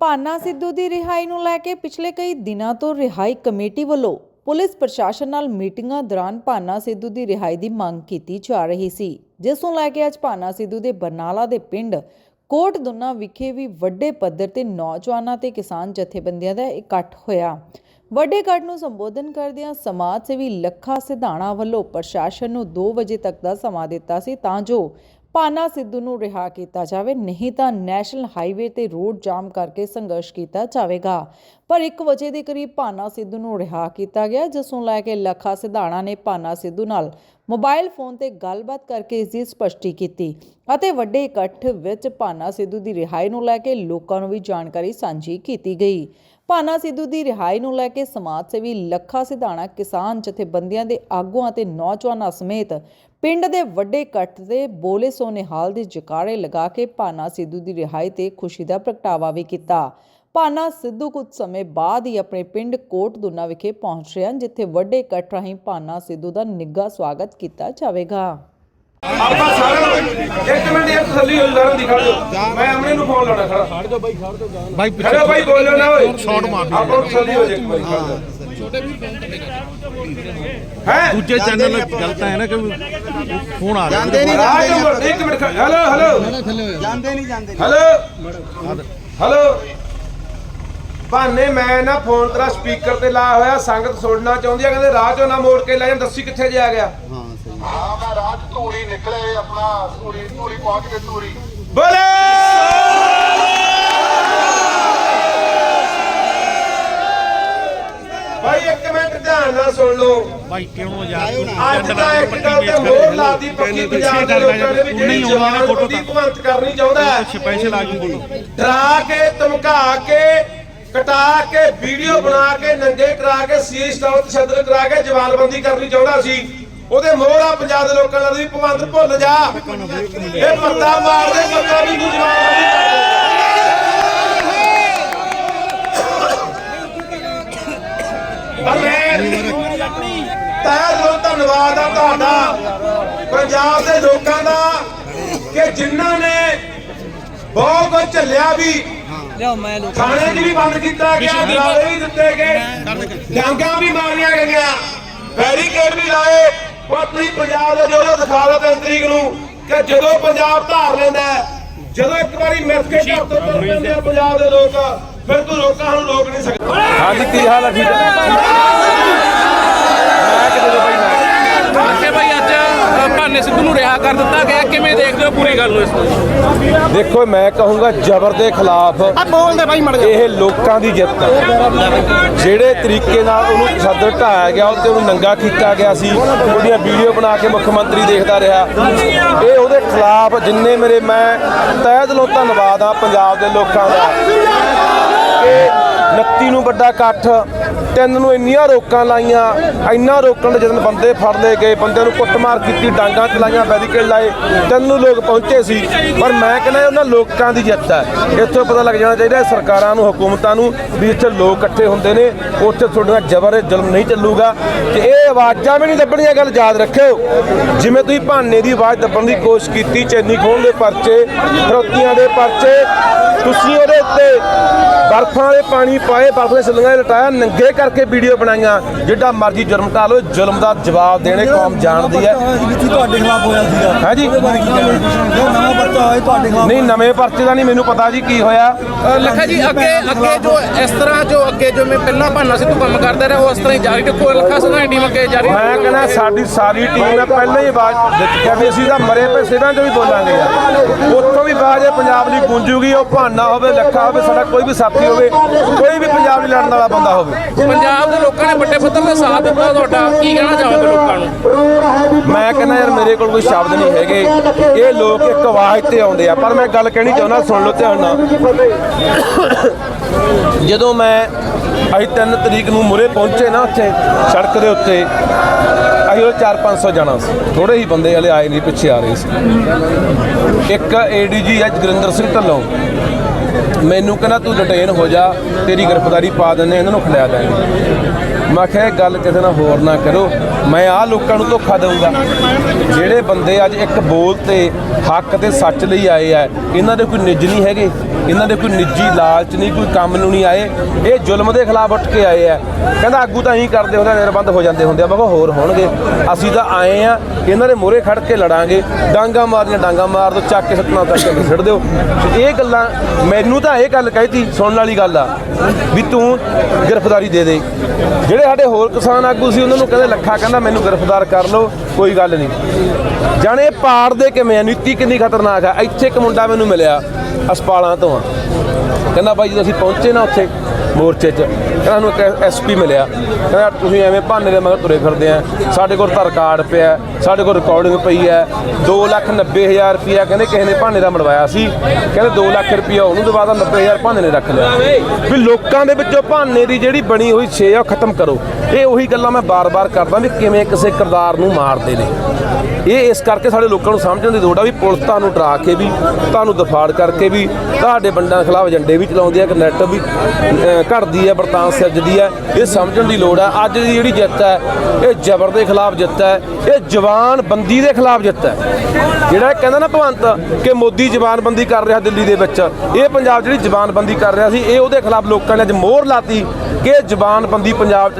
ਭਾਨਾ ਸਿੱਧੂ ਦੀ ਰਿਹਾਈ ਨੂੰ ਲੈ ਕੇ ਪਿਛਲੇ ਕਈ ਦਿਨਾਂ ਤੋਂ ਰਿਹਾਈ ਕਮੇਟੀ ਵੱਲੋਂ ਪੁਲਿਸ ਪ੍ਰਸ਼ਾਸਨ ਨਾਲ ਮੀਟਿੰਗਾਂ ਦੌਰਾਨ ਭਾਨਾ ਸਿੱਧੂ ਦੀ ਰਿਹਾਈ ਦੀ ਮੰਗ ਕੀਤੀ ਜਾ ਰਹੀ ਸੀ, ਜਿਸ ਨੂੰ ਲੈ ਕੇ ਅੱਜ ਭਾਨਾ ਸਿੱਧੂ ਦੇ ਬਰਨਾਲਾ ਦੇ ਪਿੰਡ ਕੋਟ ਦੁੰਨਾ ਵਿਖੇ ਵੀ ਵੱਡੇ ਪੱਧਰ ਤੇ ਨੌਜਵਾਨਾਂ ਤੇ ਕਿਸਾਨ ਜਥੇਬੰਦੀਆਂ ਦਾ ਇਕੱਠ ਹੋਇਆ। ਵੱਡੇ ਇਕੱਠ ਨੂੰ ਸੰਬੋਧਨ ਕਰਦਿਆਂ ਸਮਾਜ ਸੇਵੀ ਲੱਖਾ ਸਿਧਾਣਾ ਵੱਲੋਂ ਪ੍ਰਸ਼ਾਸਨ ਨੂੰ 2 ਵਜੇ ਤੱਕ ਦਾ ਸਮਾਂ ਦਿੱਤਾ ਸੀ ਤਾਂ ਜੋ ਪਾਨਾ ਸਿੱਧੂ ਨੂੰ ਰਿਹਾ ਕੀਤਾ ਜਾਵੇ, ਨਹੀਂ ਤਾਂ ਨੈਸ਼ਨਲ ਹਾਈਵੇ ਤੇ ਰੋਡ ਜਾਮ ਕਰਕੇ ਸੰਘਰਸ਼ ਕੀਤਾ ਜਾਵੇਗਾ। ਪਰ 1 ਵਜੇ ਦੇ ਕਰੀਬ ਪਾਨਾ ਸਿੱਧੂ ਨੂੰ ਰਿਹਾ ਕੀਤਾ ਗਿਆ ਜਿਸ ਨੂੰ ਲੈ ਕੇ ਲੱਖਾ ਸਿਧਾਣਾ ਨੇ ਪਾਨਾ ਸਿੱਧੂ ਨਾਲ ਮੋਬਾਈਲ ਫੋਨ ਤੇ ਗੱਲਬਾਤ ਕਰਕੇ ਇਸ ਦੀ ਸਪਸ਼ਟੀ ਕੀਤੀ ਅਤੇ ਵੱਡੇ ਇਕੱਠ ਵਿੱਚ ਪਾਨਾ ਸਿੱਧੂ ਦੀ ਰਿਹਾਈ ਨੂੰ ਲੈ ਕੇ ਲੋਕਾਂ ਨੂੰ ਵੀ ਜਾਣਕਾਰੀ ਸਾਂਝੀ ਕੀਤੀ ਗਈ। ਭਾਨਾ ਸਿੱਧੂ ਦੀ ਰਿਹਾਈ ਨੂੰ ਲੈ ਕੇ ਸਮਾਜ ਸੇਵੀ ਲੱਖਾ ਸਿਧਾਣਾ ਕਿਸਾਨ ਜਥੇਬੰਦੀਆਂ ਦੇ ਆਗੂਆਂ ਤੇ ਨੌਜਵਾਨਾਂ ਸਮੇਤ ਪਿੰਡ ਦੇ ਵੱਡੇ ਇਕੱਠ ਦੇ ਬੋਲੇ ਸੋਨੇਹਾਲ ਦੇ ਜਕਾਰੇ ਲਗਾ ਕੇ ਭਾਨਾ ਸਿੱਧੂ ਦੀ ਰਿਹਾਈ ਤੇ ਖੁਸ਼ੀ ਦਾ ਪ੍ਰਗਟਾਵਾ ਵੀ ਕੀਤਾ। ਭਾਨਾ ਸਿੱਧੂ ਕੁਝ ਸਮੇਂ ਬਾਅਦ ਹੀ ਆਪਣੇ ਪਿੰਡ ਕੋਟ ਦੁਨਾ ਵਿਖੇ ਪਹੁੰਚ ਰਹੇ ਹਨ, ਜਿੱਥੇ ਵੱਡੇ ਇਕੱਠ ਰਾਹੀਂ ਭਾਨਾ ਸਿੱਧੂ ਦਾ ਨਿੱਘਾ ਸਵਾਗਤ ਕੀਤਾ ਜਾਵੇਗਾ। ਆਪਾਂ ਸਾਰਿਆਂ ਨੂੰ ਇੱਕ ਮਿੰਟ ਇਹ ਤਸੱਲੀ ਹੋਈ ਸਾਰਿਆਂ ਦੀ ਖੜ ਜਾਓ ਮੈਂ ਅਮਨੇ ਨੂੰ ਫੋਨ ਲਾਉਣਾ ਖੜਾ ਖੜ ਜਾਓ ਬਾਈ ਖੜ ਜਾਓ ਬਾਈ ਖੜੋ ਬਾਈ ਬੋਲੋ ਨਾ ਓਏ। ਸ਼ਾਟ ਮਾਰ ਆਪਾਂ ਨੂੰ ਤਸੱਲੀ ਹੋ ਜਾਏ ਇੱਕ ਵਾਰੀ। ਖੜ ਜਾਓ ਛੋਟੇ ਵੀ ਹੈ? ਦੂਜੇ ਚੈਨਲ ਗਲਤ ਹੈ ਨਾ ਕਿ ਫੋਨ ਆ ਰਿਹਾ। ਜਾਂਦੇ ਨਹੀਂ ਰਾਜ ਜਾਂਦੇ ਇੱਕ ਮਿੰਟ ਹੈਲੋ ਹੈਲੋ। ਜਾਂਦੇ ਨਹੀਂ ਜਾਂਦੇ ਹੈਲੋ। ਹੈਲੋ। ਭਾਨੇ ਮੈਂ ਨਾ ਫੋਨ ਤੇਰਾ ਸਪੀਕਰ ਤੇ ਲਾਇਆ ਹੋਇਆ ਸੰਗਤ ਸੁਣਨਾ ਚਾਹੁੰਦੀ ਆ ਕਹਿੰਦੇ ਰਾਹ ਚੋਂ ਨਾ ਮੋੜ ਕੇ ਲੈ ਜਾਂ ਦੱਸੀ ਕਿੱਥੇ ਜਾ ਗਿਆ। ਹਾਂ ਸਹੀ। ਹਾਂ ਮੈਂ ਧੂਰੀ ਨਿਕਲੇ ਆਪਣਾ ਧੂਰੀ ਧੂਰੀ ਪਹੁੰਚ ਕੇ ਧੂਰੀ ਬੋਲੇ! ਭਾਈ ਇੱਕ ਮਿੰਟ ਧਿਆਨ ਨਾਲ ਸੁਣ ਲਓ। ਭਾਈ ਕਿਉਂ ਯਾਰ? ਅੱਜ ਦਾ ਇੱਕ ਗੱਲ ਤੇ ਮੋਹਰ ਲਾਤੀ ਪੱਕੀ ਪੰਜਾਬ ਦੇ ਲੋਕਾਂ ਨੇ ਵੀ ਜਿਹੜੀ ਜਵਾਨ ਬੰਦੀ ਭਗਵੰਤ ਕਰਨੀ ਚਾਹੁੰਦਾ ਹੈ। ਸਪੈਸ਼ਲ ਆ ਜੂ ਫੋਟੋ ਡਰਾ ਕੇ ਧਮਕਾ ਕੇ ਕਟਾ ਕੇ ਵੀਡੀਓ ਬਣਾ ਕੇ ਨੰਗੇ ਕਰਾ ਕੇ ਸੀ ਸਟਾਉ ਤਸ਼ੱਦਦ ਕਰਾ ਕੇ ਜਵਾਨਬੰਦੀ ਕਰਨੀ ਚਾਹੁੰਦਾ ਸੀ। ਉਹਦੇ ਮੋਹਰਾ ਪੰਜਾਬ ਦੇ ਲੋਕਾਂ ਨਾਲ ਵੀ ਭਗਵੰਤ ਭੁੱਲ ਜਾ। ਇਹ ਪੱਤਾ ਮਾਰਦੇ ਪੱਤਾ ਵੀ ਤੂੰ ਜਵਾਨਬੰਦੀ ਕਰ ਦੇ ਪਰ ਮੈਂ ਤਹਿ ਦਿਲੋਂ ਧੰਨਵਾਦ ਆ ਤੁਹਾਡਾ ਪੰਜਾਬ ਦੇ ਲੋਕਾਂ ਦਾ ਕਿ ਜਿਨ੍ਹਾਂ ਨੇ ਬਹੁਤ ਕੁਝ ਝੱਲਿਆ ਵੀ ਥਾਣੇ 'ਚ ਵੀ ਬੰਦ ਕੀਤਾ ਗਿਆ ਗਰਾਰੇ ਵੀ ਦਿੱਤੇ ਗਏ ਡਾਂਗਾ ਵੀ ਮਾਰੀਆਂ ਗਈਆਂ ਬੈਰੀਕੇਡ ਵੀ ਲਾਏ। ਉਹ ਤੁਸੀਂ ਪੰਜਾਬ ਦੇ ਜੋ ਦਿਖਾ ਦਿਓ ਤਿੰਨ ਤਰੀਕ ਨੂੰ ਕਿ ਜਦੋਂ ਪੰਜਾਬ ਧਾਰ ਲੈਂਦਾ ਜਦੋਂ ਇੱਕ ਵਾਰੀ ਮਿਲ ਕੇ ਢੱਕ ਤੋਂ ਤੁਰ ਪੈਂਦੇ ਆ ਪੰਜਾਬ ਦੇ ਲੋਕ ਫਿਰ ਤੂੰ ਲੋਕਾਂ ਨੂੰ ਰੋਕ ਨਹੀਂ ਸਕਦਾ। ਹਾਂਜੀ ਕੀ ਹਾਲ ਹੈ? ਠੀਕ ਭਾਈ ਅੱਜ ਭਾਨੇ ਸਿੱਧੂ ਨੂੰ ਰਿਹਾ ਕਰ ਦਿੱਤਾ ਗਿਆ। ਕਿਵੇਂ ਦੇਖਦੇ ਹੋ ਪੂਰੀ ਗੱਲ ਨੂੰ ਇਸ ਨੂੰ? ਦੇਖੋ ਮੈਂ ਕਹੂੰਗਾ ਜ਼ਬਰ ਦੇ ਖਿਲਾਫ ਬੋਲਦੇ ਭਾਈ ਮੜ ਇਹ ਲੋਕਾਂ ਦੀ ਜਿੱਤ ਹੈ ਜਿਹੜੇ ਤਰੀਕੇ ਨਾਲ ਉਹਨੂੰ ਤਸ਼ੱਦਦ ਢਾਇਆ ਗਿਆ ਉਹ ਤੇ ਉਹਨੂੰ ਨੰਗਾ ਕੀਤਾ ਗਿਆ ਸੀ ਉਹਦੀਆਂ ਵੀਡੀਓ ਬਣਾ ਕੇ ਮੁੱਖ ਮੰਤਰੀ ਦੇਖਦਾ ਰਿਹਾ। ਇਹ ਉਹਦੇ ਖਿਲਾਫ ਜਿੰਨੇ ਮੇਰੇ ਮੈਂ ਤਹਿ ਦਿਲੋਂ ਧੰਨਵਾਦ ਆ ਪੰਜਾਬ ਦੇ ਲੋਕਾਂ ਦਾ। ਕਿ 29 ਨੂੰ ਵੱਡਾ ਇਕੱਠ ਤਿੰਨ ਨੂੰ ਇੰਨੀਆਂ ਰੋਕਾਂ ਲਾਈਆਂ, ਇੰਨਾ ਰੋਕਣ ਦੇ ਜਦੋਂ ਬੰਦੇ ਫੜ ਲਏ ਗਏ, ਬੰਦਿਆਂ ਨੂੰ ਕੁੱਟਮਾਰ ਕੀਤੀ, ਡਾਂਗਾਂ ਚਲਾਈਆਂ, ਬੈਰੀਕੇਡ ਲਾਏ, ਤਿੰਨ ਨੂੰ ਲੋਕ ਪਹੁੰਚੇ ਸੀ। ਪਰ ਮੈਂ ਕਹਿੰਦਾ ਉਹਨਾਂ ਲੋਕਾਂ ਦੀ ਜਿੱਤ ਹੈ। ਇੱਥੋਂ ਪਤਾ ਲੱਗ ਜਾਣਾ ਚਾਹੀਦਾ ਸਰਕਾਰਾਂ ਨੂੰ, ਹਕੂਮਤਾਂ ਨੂੰ ਵੀ ਇੱਥੇ ਲੋਕ ਇਕੱਠੇ ਹੁੰਦੇ ਨੇ, ਉੱਥੇ ਤੁਹਾਡਾ ਜ਼ਬਰ ਜ਼ੁਲਮ ਨਹੀਂ ਚੱਲੂਗਾ। ਤੇ ਇਹ ਆਵਾਜ਼ਾਂ ਵੀ ਨਹੀਂ ਦੱਬਣੀਆਂ ਗੱਲ ਯਾਦ ਰੱਖਿਓ। ਜਿਵੇਂ ਤੁਸੀਂ ਭਾਨੇ ਦੀ ਆਵਾਜ਼ ਦੱਬਣ ਦੀ ਕੋਸ਼ਿਸ਼ ਕੀਤੀ, ਚੈਨੀ ਖੋਣ ਦੇ ਪਰਚੇ, ਫਰੋਤੀਆਂ ਦੇ ਪਰਚੇ, ਤੁਸੀਂ ਉਹਦੇ ਉੱਤੇ ਬਰਫਾਂ ਵਾਲੇ ਪਾਣੀ ਪਾਏ ਬਰਫ ਦੇ ਸਿਲੰਗਾਂ ਲਟਾਇਆ ਨੰਗੇ ਕਰਕੇ ਵੀਡੀਓ ਬਣਾਈਆਂ। ਜਿੱਡਾ ਮਰਜ਼ੀ ਜੁਰਮ ਢਾ ਲਓ ਜ਼ੁਲਮ ਦਾ ਜਵਾਬ ਦੇਣੇ ਕੌਮ ਜਾਣਦੀ ਹੈ। ਜੀ ਤੁਹਾਡੇ ਖਿਲਾਫ ਹੋਇਆ ਸੀਗਾ। ਹੈ ਜੀ? ਜੋ ਨਵਾਂ ਪਰਚਾ ਹੋਇਆ ਤੁਹਾਡੇ ਖਿਲਾਫ। ਨਹੀਂ ਨਵੇਂ ਪਰਚੇ ਦਾ ਨਹੀਂ ਮੈਨੂੰ ਪਤਾ ਜੀ ਕੀ ਹੋਇਆ। ਲੱਖਾ ਜੀ ਅੱਗੇ ਅੱਗੇ ਜੋ ਇਸ ਤਰ੍ਹਾਂ ਜੋ ਅੱਗੇ ਜੋ ਮੈਂ ਪਹਿਲਾਂ ਭਾਨਾ ਸਿੱਧੂ ਕੰਮ ਕਰਦਾ ਰਿਹਾ ਉਹ ਇਸ ਤਰ੍ਹਾਂ ਹੀ ਜਾਰੀ ਰੱਖੋ। ਲੱਖਾ ਸਿੱਧੂ ਦੀ ਟੀਮ ਅੱਗੇ ਜਾਰੀ ਮੈਂ ਕਹਿੰਦਾ ਸਾਡੀ ਸਾਰੀ ਟੀਮ ਨੇ ਪਹਿਲਾਂ ਹੀ ਆਵਾਜ਼ ਦਿੱਤੀ ਕਿ ਵੀ ਅਸੀਂ ਤਾਂ ਮਰੇ ਪਏ ਸਿਰਾਂ 'ਚੋਂ ਵੀ ਬੋਲਾਂਗੇ ਯਾਰ। ਉੱਥੋਂ ਵੀ ਆਵਾਜ਼ ਪੰਜਾਬ ਲਈ ਗੂੰਜੂਗੀ ਉਹ ਭਾਨਾ ਹੋਵੇ ਲੱਖਾ ਹੋਵੇ ਸਾਡਾ ਕੋਈ ਵੀ ਸਾਥੀ ਹੋਵੇ ਕੋਈ ਵੀ ਪੰਜਾਬ ਲਈ ਲੜਨ ਵਾਲਾ ਬੰਦਾ ਹੋਵੇ। ਪੰਜਾਬ ਦੇ ਲੋਕਾਂ ਨੇ ਵੱਡੇ ਪੱਧਰ ਤੇ ਸਾਥ ਦਿੱਤਾ ਤੁਹਾਡਾ। ਕੀ ਕਹਿਣਾ ਚਾਹੋਗੇ ਲੋਕਾਂ ਨੂੰ? ਮੈਂ ਕਹਿੰਦਾ ਯਾਰ ਮੇਰੇ ਕੋਲ ਕੋਈ ਸ਼ਬਦ ਨਹੀਂ ਹੈਗੇ। ਇਹ ਲੋਕ ਇੱਕ ਆਵਾਜ਼ ਤੇ ਆਉਂਦੇ ਆ ਪਰ ਮੈਂ ਗੱਲ ਕਹਿਣੀ ਚਾਹੁੰਦਾ ਸੁਣ ਲਓ ਧਿਆਨ ਨਾਲ। ਜਦੋਂ ਮੈਂ ਅਸੀਂ 3 ਤਰੀਕ ਨੂੰ ਮੁਰੇ ਪਹੁੰਚੇ ਨਾ ਉੱਥੇ ਸੜਕ ਦੇ ਉੱਤੇ ਅਸੀਂ ਉਹ 4-500 ਜਾਣਾ ਸੀ। ਥੋੜੇ ਹੀ ਬੰਦੇ ਹਲੇ ਆਏ ਨਹੀਂ ਪਿੱਛੇ ਆ ਰਹੇ ਸੀ। ਇੱਕ ਏਡੀਜੀ ਅੱਜ ਗੁਰਿੰਦਰ ਸਿੰਘ ਢੱਲੋਂ। ਮੈਨੂੰ ਕਹਿੰਦਾ ਤੂੰ ਡਿਟੇਨ ਹੋ ਜਾ ਤੇਰੀ ਗ੍ਰਿਫਤਾਰੀ ਪਾ ਦਿੰਦੇ ਇਹਨਾਂ ਨੂੰ ਖਿਲਾ ਦਾਂਗੇ। ਮੈਂ ਕਿਹਾ ਇਹ ਗੱਲ ਕਿਸੇ ਨਾਲ ਹੋਰ ਨਾ ਕਰੋ। ਮੈਂ ਆਹ ਲੋਕਾਂ ਨੂੰ ਧੋਖਾ ਦਊਂਗਾ। ਜਿਹੜੇ ਬੰਦੇ ਅੱਜ ਇੱਕ ਬੋਲ ਤੇ ਹੱਕ ਤੇ ਸੱਚ ਲਈ ਆਏ ਆ, ਇਹਨਾਂ ਦੇ ਕੋਈ ਨਿੱਜ ਨਹੀਂ ਹੈਗੇ। ਇਹਨਾਂ ਦੇ ਕੋਈ ਨਿੱਜੀ ਲਾਲਚ ਨਹੀਂ, ਕੋਈ ਕੰਮ ਨੂੰ ਨਹੀਂ ਆਏ। ਇਹ ਜ਼ੁਲਮ ਦੇ ਖਿਲਾਫ ਉੱਠ ਕੇ ਆਏ ਆ। ਕਹਿੰਦਾ ਆਗੂ ਤਾਂ ਇਹੀ ਕਰਦੇ ਹੁੰਦੇ ਨਿਰਬੰਧ ਹੋ ਜਾਂਦੇ ਹੁੰਦੇ ਆ। ਮੈਂ ਕਿਹਾ ਹੋਰ ਹੋਣਗੇ। ਅਸੀਂ ਤਾਂ ਆਏ ਆ, ਇਹਨਾਂ ਦੇ ਮੂਹਰੇ ਖੜ ਕੇ ਲੜਾਂਗੇ। ਡਾਂਗਾ ਮਾਰੀਆਂ ਡਾਂਗਾ ਮਾਰ ਦੋ, ਚੱਕ ਕੇ ਸੱਟਣਾ ਤੱਕ ਕੇ ਸਿੱਟ ਦਿਓ। ਇਹ ਗੱਲਾਂ, ਮੈਨੂੰ ਤਾਂ ਇਹ ਗੱਲ ਕਹਿਤੀ, ਸੁਣਨ ਵਾਲੀ ਗੱਲ ਆ, ਵੀ ਤੂੰ ਗ੍ਰਿਫਤਾਰੀ ਦੇ ਦੇ। ਜਿਹੜੇ ਸਾਡੇ ਹੋਰ ਕਿਸਾਨ ਆਗੂ ਸੀ, ਉਹਨਾਂ ਨੂੰ ਕਹਿੰਦੇ ਲੱਖਾ, ਕਹਿੰਦਾ ਮੈਨੂੰ ਗ੍ਰਿਫਤਾਰ ਕਰ ਲਓ, ਕੋਈ ਗੱਲ ਨਹੀਂ। ਜਾਣੇ ਪਾੜ ਦੇ ਕਿਵੇਂ ਆ? ਨੀਤੀ ਕਿੰਨੀ ਖਤਰਨਾਕ ਆ? ਇੱਥੇ ਇੱਕ ਮੁੰਡਾ ਮੈਨੂੰ ਮਿਲਿਆ, ਅਸਪਾਲਾਂ ਤੋਂ ਆ। ਕਹਿੰਦਾ, ਬਾਈ ਜਦੋਂ ਅਸੀਂ ਪਹੁੰਚੇ ਨਾ ਉੱਥੇ। ਮੋਰਚੇ 'ਚ। ਕਹਿੰਦਾ ਸਾਨੂੰ ਇੱਕ ਐਸਪੀ ਮਿਲਿਆ। ਕਹਿੰਦਾ, ਤੁਸੀਂ ਐਵੇਂ ਭਾਨੇ ਦੇ ਮਗਰ ਤੁਰੇ ਫਿਰਦੇ ਆ। ਸਾਡੇ ਕੋਲ ਤਾਂ ਰਿਕਾਰਡ ਪਿਆ, ਸਾਡੇ ਕੋਲ ਰਿਕਾਰਡਿੰਗ ਪਈ ਹੈ। 290000 ਰੁਪਇਆ ਕਹਿੰਦੇ ਕਿਸੇ ਨੇ ਭਾਨੇ ਦਾ ਮੜਵਾਇਆ ਸੀ। ਕਹਿੰਦੇ 2 ਲੱਖ ਰੁਪਇਆ ਉਹਨੂੰ ਦਵਾਦਾ 90000 ਭਾਨੇ ਨੇ ਰੱਖ ਲਿਆ। ਵੀ ਲੋਕਾਂ ਦੇ ਵਿੱਚੋਂ ਭਾਨੇ ਦੀ ਜਿਹੜੀ ਬਣੀ ਹੋਈ ਛੇ ਆ, ਉਹ ਖਤਮ ਕਰੋ। ਇਹ ਉਹੀ ਗੱਲਾਂ ਮੈਂ ਬਾਰ-ਬਾਰ ਕਰਦਾ ਵੀ ਕਿਵੇਂ ਕਿਸੇ ਕਿਰਦਾਰ ਨੂੰ ਮਾਰਦੇ ਨੇ। ਇਹ ਇਸ ਕਰਕੇ ਸਾਡੇ ਲੋਕਾਂ ਨੂੰ ਸਮਝਣ ਦੀ ਲੋੜ ਆ ਵੀ ਪੁਲਿਸ ਤੁਹਾਨੂੰ ਡਰਾ ਕੇ ਵੀ, ਤੁਹਾਨੂੰ ਦਫਾੜ ਕਰਕੇ ਵੀ, ਤੁਹਾਡੇ ਬੰਡਾਂ ਖਿਲਾਫ ਏਜੰਡੇ ਵੀ ਚਲਾਉਂਦੀ ਹੈ ਕਿ ਨੈਟ ਵੀ ਅਹ, ਹੈ ਬਰਤਾਨ ਸਿਰਜਦੀ ਹੈ ਇਹ ਸਮਝਣ ਦੀ ਲੋੜ ਹੈ। ਅੱਜ ਦੀ ਜਿਹੜੀ ਜਿੱਤ ਹੈ ਇਹ ਜ਼ਬਰ ਦੇ ਖਿਲਾਫ ਜਿੱਤ ਹੈ ਇਹ ਜਵਾਨ ਬੰਦੀ ਦੇ ਖਿਲਾਫ ਜਿੱਤ ਹੈ। ਜਿਹੜਾ ਇਹ ਕਹਿੰਦਾ ਨਾ ਭਵੰਤ ਕਿ ਮੋਦੀ ਜਬਾਨਬੰਦੀ ਕਰ ਰਿਹਾ ਦਿੱਲੀ ਦੇ ਵਿੱਚ ਇਹ ਪੰਜਾਬ ਜਿਹੜੀ ਜਬਾਨਬੰਦੀ ਕਰ ਰਿਹਾ ਸੀ ਇਹ ਉਹਦੇ ਖਿਲਾਫ ਲੋਕਾਂ ਨੇ ਅੱਜ ਮੋਹਰ ਲਾਤੀ ਕਿ ਜਬਾਨਬੰਦੀ ਪੰਜਾਬ 'ਚ